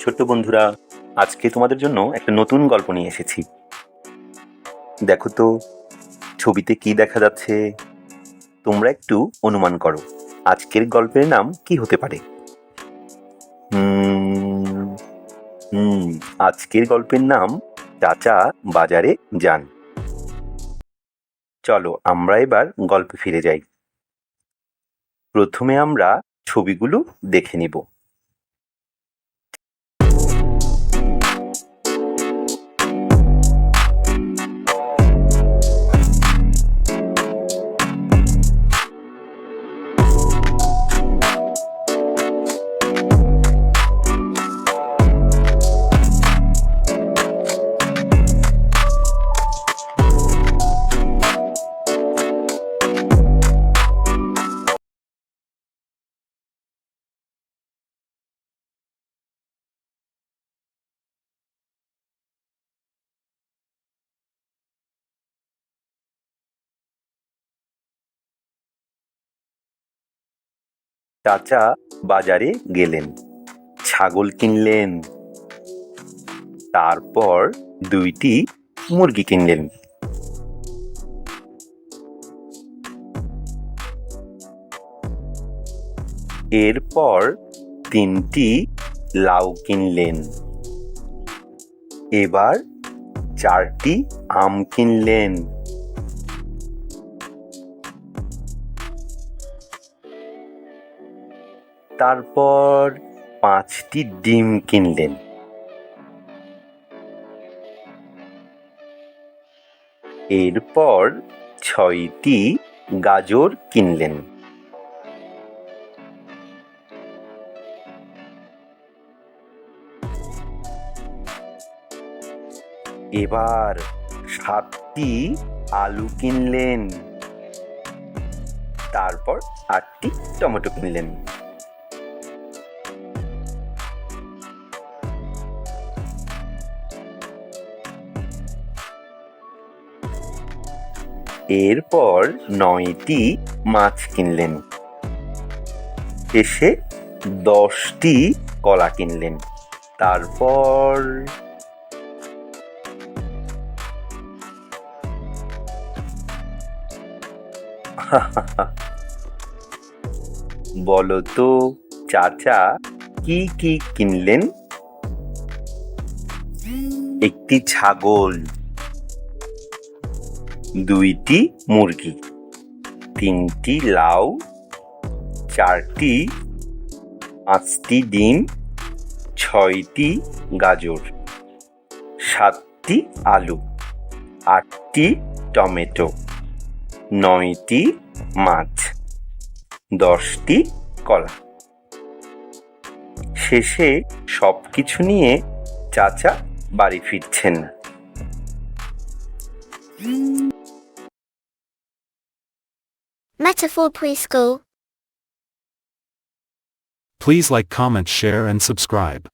ছোট্ট বন্ধুরা আজকে তোমাদের জন্য একটা নতুন গল্প নিয়ে এসেছি। দেখো তো ছবিতে কি দেখা যাচ্ছে? তোমরা একটু অনুমান করো আজকের গল্পের নাম কি হতে পারে? হুম, আজকের গল্পের নাম চাচা বাজারে যান। চলো আমরা এবার গল্পে ফিরে যাই। প্রথমে আমরা ছবিগুলো দেখে নিব। চাচা বাজারে গেলেন, ছাগল কিনলেন। তারপর দুইটি মুরগি কিনলেন। এরপর তিনটি লাউ কিনলেন। এবার চারটি আম কিনলেন। তারপর পাঁচটি ডিম কিনলেন। এরপর ছয়টি গাজর কিনলেন। এবার সাতটি আলু কিনলেন। তারপর আটটি টমেটো কিনলেন। এরপর নয়টি মাছ কিনলেন। শেষে দশটি কলা কিনলেন। তারপর বলো তো চাচা, কি কি কিনলেন? একটি ছাগল। দুইটি মুরগি, তিনটি লাউ, চারটি পাঁচটি ডিম, ছয়টি গাজর, সাতটি আলু, আটটি টমেটো, নয়টি মাছ, দশটি কলা। শেষে সব কিছু নিয়ে চাচা বাড়ি ফিরছেন। Metaphor Preschool. Please like, comment, share, and subscribe.